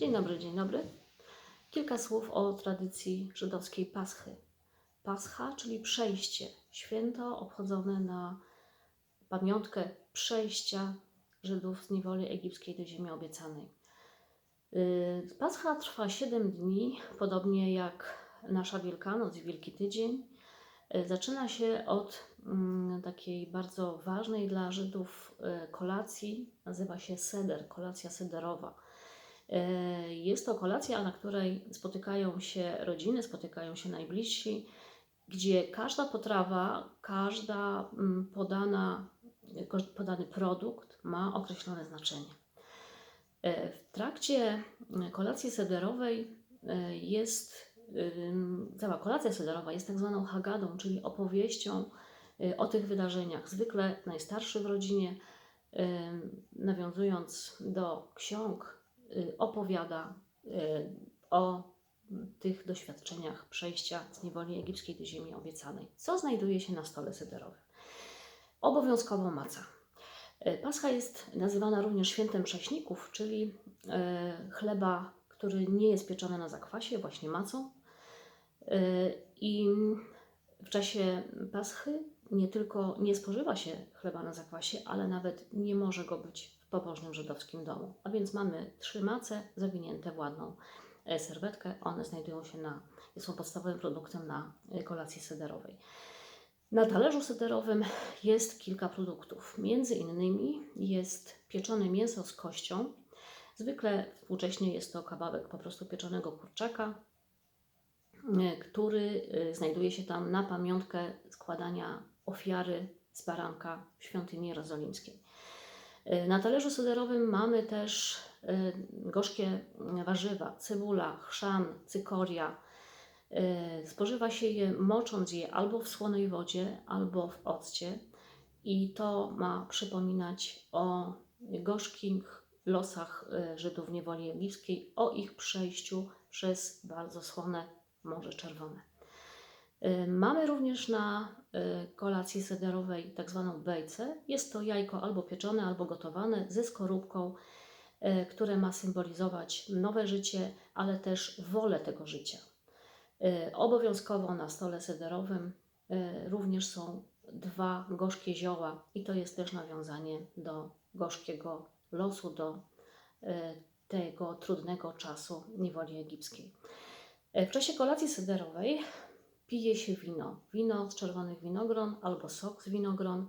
Dzień dobry, dzień dobry. Kilka słów o tradycji żydowskiej Paschy. Pascha, czyli przejście, święto obchodzone na pamiątkę przejścia Żydów z niewoli egipskiej do ziemi obiecanej. Yy, Pascha trwa 7 dni, podobnie jak nasza Wielkanoc i Wielki Tydzień. Yy, Zaczyna się od mm, takiej bardzo ważnej dla Żydów yy, kolacji, nazywa się seder, kolacja sederowa. E, Jest to kolacja, na której spotykają się rodziny, spotykają się najbliżsi, gdzie każda potrawa, każda mm, podana, podany produkt ma określone znaczenie. E, W trakcie kolacji sederowej e, jest, cała kolacja sederowa jest tak zwaną hagadą, czyli opowieścią o tych wydarzeniach. Zwykle najstarszy w rodzinie, nawiązując do ksiąg, opowiada y, o tych doświadczeniach przejścia z niewoli egipskiej do ziemi obiecanej. Co znajduje się na stole sederowym? Obowiązkowo maca. E, Pascha jest nazywana również świętem prześników, czyli chleba, który nie jest pieczony na zakwasie, właśnie macą. I w czasie Paschy nie tylko nie spożywa się chleba na zakwasie, ale nawet nie może go być pobożnym żydowskim domu. A więc mamy trzy mace zawinięte w ładną e, serwetkę. One znajdują się na, są podstawowym produktem na e, kolacji sederowej. Na talerzu sederowym jest kilka produktów. Między innymi jest pieczone mięso z kością. Zwykle współcześnie jest to kawałek po prostu pieczonego kurczaka, e, który znajduje się tam na pamiątkę składania ofiary z baranka w świątyni jerozolimskiej. E, Na talerzu sederowym mamy też e, gorzkie warzywa, cebula, chrzan, cykoria. E, Spożywa się je mocząc je albo w słonej wodzie, albo w occie. I to ma przypominać o gorzkich losach Żydów w niewoli egipskiej, o ich przejściu przez bardzo słone Morze Czerwone. E, Mamy również na e, kolacji sederowej tak zwaną bejcę. Jest to jajko albo pieczone, albo gotowane ze skorupką, e, które ma symbolizować nowe życie, ale też wolę tego życia. Obowiązkowo na stole sederowym również są dwa gorzkie zioła, i to jest też nawiązanie do gorzkiego losu, do tego trudnego czasu niewoli egipskiej. W czasie kolacji sederowej pije się wino. Wino z czerwonych winogron albo sok z winogron.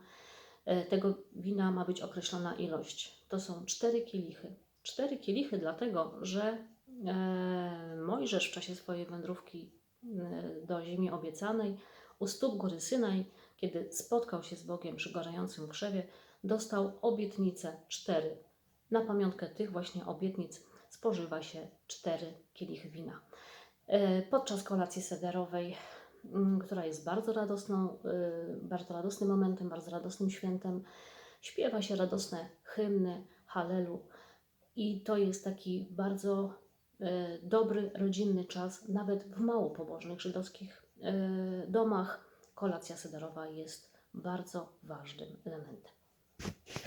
E, Tego wina ma być określona ilość. To są cztery kielichy. Cztery kielichy dlatego, że e, Mojżesz w czasie swojej wędrówki e, do ziemi obiecanej u stóp góry Synaj, kiedy spotkał się z Bogiem przy gorącym krzewie, dostał obietnice cztery. Na pamiątkę tych właśnie obietnic spożywa się cztery kielichy wina. Podczas kolacji sederowej, która jest bardzo radosną, y, bardzo radosnym momentem, bardzo radosnym świętem, śpiewa się radosne hymny, halelu i to jest taki bardzo e, dobry, rodzinny czas, nawet w mało pobożnych żydowskich e, domach kolacja sederowa jest bardzo ważnym elementem.